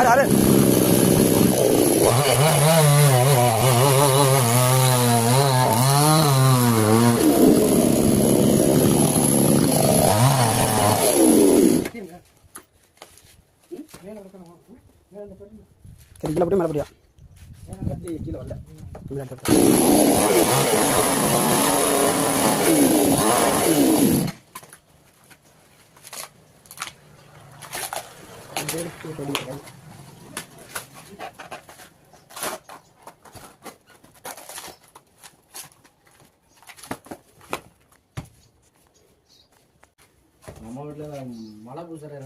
பாரு சரி கீழே போட்டு மேலே போடியா கீழே வரல. நம்ம வீட்டில் மழை பூசுற